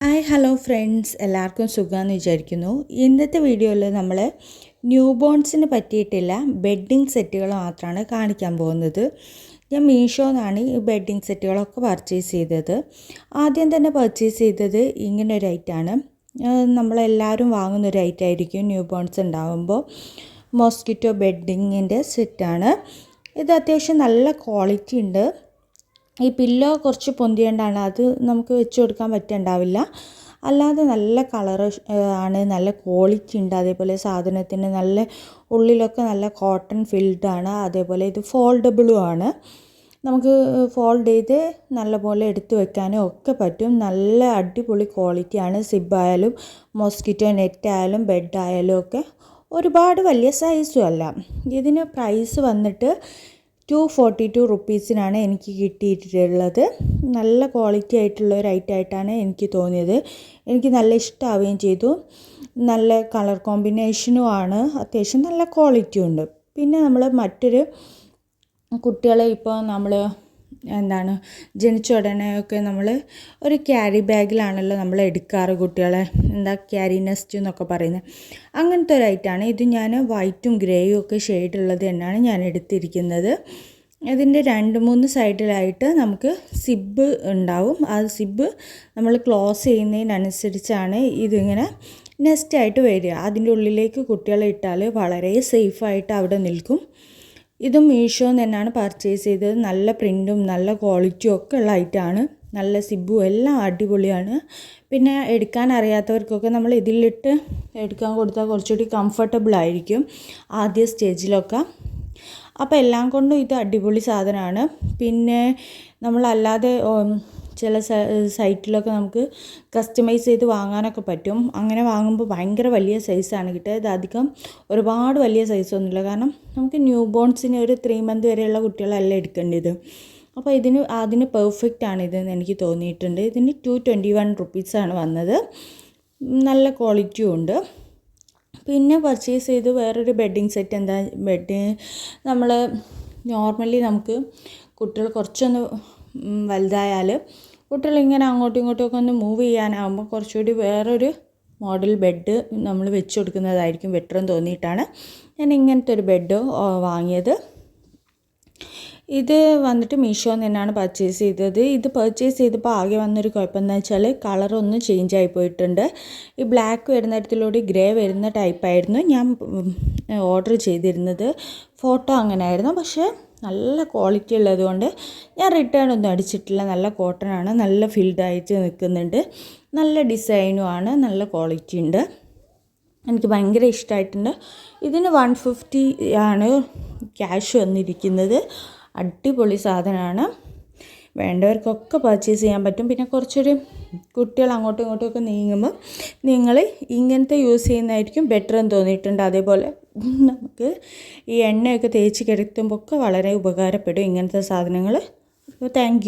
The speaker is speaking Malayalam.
ഹായ് ഹലോ ഫ്രണ്ട്സ് എല്ലാവർക്കും സുഖമെന്ന് വിചാരിക്കുന്നു. ഇന്നത്തെ വീഡിയോയിൽ നമ്മൾ ന്യൂ ബോൺസിന് പറ്റിയിട്ടില്ല ബെഡിങ് സെറ്റുകൾ മാത്രമാണ് കാണിക്കാൻ പോകുന്നത്. ഞാൻ മീഷോന്നാണ് ഈ ബെഡിങ് സെറ്റുകളൊക്കെ പർച്ചേസ് ചെയ്തത്. ആദ്യം തന്നെ പർച്ചേസ് ചെയ്തത് ഇങ്ങനെ ഒരു ഐറ്റാണ് നമ്മളെല്ലാവരും വാങ്ങുന്ന ഒരു ഐറ്റം ആയിരിക്കും ന്യൂ ബോൺസ് ഉണ്ടാകുമ്പോൾ മോസ്കിറ്റോ ബെഡിങ്ങിന്റെ സെറ്റാണ് ഇത് അത്യാവശ്യം നല്ല ക്വാളിറ്റി ഉണ്ട്. ഈ പില്ലോ കുറച്ച് പൊന്തിയേണ്ടാണ് അത് നമുക്ക് വെച്ച് കൊടുക്കാൻ പറ്റുന്നുണ്ടാവില്ല അല്ലാതെ നല്ല കളർ ആണ് നല്ല ക്വാളിറ്റി ഉണ്ട്. അതേപോലെ സാധനത്തിന് നല്ല ഉള്ളിലൊക്കെ നല്ല കോട്ടൺ ഫിൽഡാണ് അതേപോലെ ഇത് ഫോൾഡബിളും ആണ്. നമുക്ക് ഫോൾഡ് ചെയ്ത് നല്ലപോലെ എടുത്തു വെക്കാനും ഒക്കെ പറ്റും. നല്ല അടിപൊളി ക്വാളിറ്റിയാണ് സിബ് ആയാലും മോസ്കിറ്റോ നെറ്റ് ആയാലും ബെഡ് ആയാലും ഒക്കെ ഒരുപാട് വലിയ സൈസും അല്ല. ഇതിന് പ്രൈസ് വന്നിട്ട് ടു ഫോർട്ടി ടു റുപ്പീസിനാണ് എനിക്ക് കിട്ടിയിട്ടുള്ളത്. നല്ല ക്വാളിറ്റി ആയിട്ടുള്ള ഒരു ഐറ്റം ആയിട്ടാണ് എനിക്ക് തോന്നിയത്. എനിക്ക് നല്ല ഇഷ്ടമാവുകയും ചെയ്തു. നല്ല കളർ കോമ്പിനേഷനും ആണ്. അത്യാവശ്യം നല്ല ക്വാളിറ്റിയും ഉണ്ട്. പിന്നെ നമ്മൾ മറ്റൊരു കുട്ടികളെ ഇപ്പോൾ നമ്മൾ എന്താണ് ജനിച്ച ഉടനെയൊക്കെ നമ്മൾ ഒരു ക്യാരി ബാഗിലാണല്ലോ നമ്മൾ എടുക്കാറ് കുട്ടികളെ. എന്താ ക്യാരി നെസ്റ്റ് എന്നൊക്കെ പറയുന്നത്. അങ്ങനത്തെ ഒരു ഐറ്റമാണ് ഇത് ഞാൻ വൈറ്റും ഗ്രേയും ഒക്കെ ഷെയ്ഡുള്ളത് തന്നെയാണ് ഞാൻ എടുത്തിരിക്കുന്നത്. ഇതിന്റെ രണ്ട് മൂന്ന് സൈഡിലായിട്ട് നമുക്ക് സിബ് ഉണ്ടാവും. ആ സിബ് നമ്മൾ ക്ലോസ് ചെയ്യുന്നതിനനുസരിച്ചാണ് ഇതിങ്ങനെ നെസ്റ്റായിട്ട് വരിക. അതിന്റെ ഉള്ളിലേക്ക് കുട്ടികളെ ഇട്ടാൽ വളരെ സേഫായിട്ട് അവിടെ നിൽക്കും. ഇതും മീഷോ തന്നെയാണ് പർച്ചേസ് ചെയ്തത്. നല്ല പ്രിന്റും നല്ല ക്വാളിറ്റിയും ഒക്കെ ഉള്ള ഐറ്റമാണ് നല്ല സിബും എല്ലാം അടിപൊളിയാണ്. പിന്നെ എടുക്കാൻ അറിയാത്തവർക്കൊക്കെ നമ്മൾ ഇതിലിട്ട് എടുക്കാൻ കൊടുത്താൽ കുറച്ചുകൂടി കംഫർട്ടബിൾ ആയിരിക്കും ആദ്യ സ്റ്റേജിലൊക്കെ അപ്പോൾ എല്ലാം കൊണ്ടും ഇത് അടിപൊളി സാധനമാണ്. പിന്നെ നമ്മളല്ലാതെ ചില സൈറ്റിലൊക്കെ നമുക്ക് കസ്റ്റമൈസ് ചെയ്ത് വാങ്ങാനൊക്കെ പറ്റും. അങ്ങനെ വാങ്ങുമ്പോൾ ഭയങ്കര വലിയ സൈസാണ് കിട്ടുക ഇത് അധികം ഒരുപാട് വലിയ സൈസൊന്നുമില്ല കാരണം നമുക്ക് ന്യൂ ബോൺസിന് ഒരു ത്രീ മന്ത് വരെയുള്ള കുട്ടികളല്ല എടുക്കേണ്ടത്. അപ്പോൾ ഇതിന് അതിന് പെർഫെക്റ്റ് ആണ് ഇതെന്ന് എനിക്ക് തോന്നിയിട്ടുണ്ട്. ഇതിന് ടു ട്വന്റി വൺ റുപ്പീസാണ് വന്നത്. നല്ല ക്വാളിറ്റിയും ഉണ്ട്. പിന്നെ പർച്ചേസ് ചെയ്ത് വേറൊരു ബെഡിങ് സെറ്റ് എന്താ ബെഡ് നമ്മൾ നോർമലി നമുക്ക് കുട്ടികൾ കുറച്ചൊന്ന് വലുതായാൽ കുട്ടികൾ ഇങ്ങനെ അങ്ങോട്ടും ഇങ്ങോട്ടും ഒക്കെ ഒന്ന് മൂവ് ചെയ്യാനാകുമ്പോൾ കുറച്ചുകൂടി വേറൊരു മോഡൽ ബെഡ് നമ്മൾ വെച്ച് കൊടുക്കുന്നതായിരിക്കും ബെറ്റർ എന്ന് തോന്നിയിട്ടാണ് ഞാൻ ഇങ്ങനത്തെ ഒരു ബെഡ് വാങ്ങിയത്. ഇത് വന്നിട്ട് മീഷോ തന്നെയാണ് പർച്ചേസ് ചെയ്തത്. ഇത് പർച്ചേസ് ചെയ്തപ്പോൾ ആകെ വന്നൊരു കുഴപ്പമെന്ന് വെച്ചാൽ കളറൊന്ന് ചേഞ്ച് ആയി പോയിട്ടുണ്ട്. ഈ ബ്ലാക്ക് വരുന്ന ഇടത്തിലൂടെ ഗ്രേ വരുന്ന ടൈപ്പായിരുന്നു ഞാൻ ഓർഡർ ചെയ്തിരുന്നത്. ഫോട്ടോ അങ്ങനെ ആയിരുന്നു പക്ഷേ നല്ല ക്വാളിറ്റി ഉള്ളതുകൊണ്ട് ഞാൻ റിട്ടേൺ ഒന്നും അടിച്ചിട്ടില്ല. നല്ല കോട്ടൺ ആണ്. നല്ല ഫിൽഡ് ആയിട്ട് നിൽക്കുന്നുണ്ട്. നല്ല ഡിസൈനും ആണ്. നല്ല ക്വാളിറ്റി ഉണ്ട്. എനിക്ക് ഭയങ്കര ഇഷ്ടമായിട്ടുണ്ട് ഇതിന് വൺ ഫിഫ്റ്റി ആണ് ക്യാഷ് വന്നിരിക്കുന്നത്. അടിപൊളി സാധനമാണ്. വേണ്ടവർക്കൊക്കെ പർച്ചേസ് ചെയ്യാൻ പറ്റും. പിന്നെ കുറച്ചൊരു കുട്ടികൾ അങ്ങോട്ടും ഇങ്ങോട്ടും ഒക്കെ നീങ്ങുമ്പോൾ നിങ്ങൾ ഇങ്ങനത്തെ യൂസ് ചെയ്യുന്നതായിരിക്കും ബെറ്റർ എന്ന് തോന്നിയിട്ടുണ്ട്. അതേപോലെ നമുക്ക് ഈ എണ്ണയൊക്കെ തേച്ച് കിടത്തുമ്പോൾ ഒക്കെ വളരെ ഉപകാരപ്പെടും ഇങ്ങനത്തെ സാധനങ്ങൾ. അപ്പോൾ താങ്ക്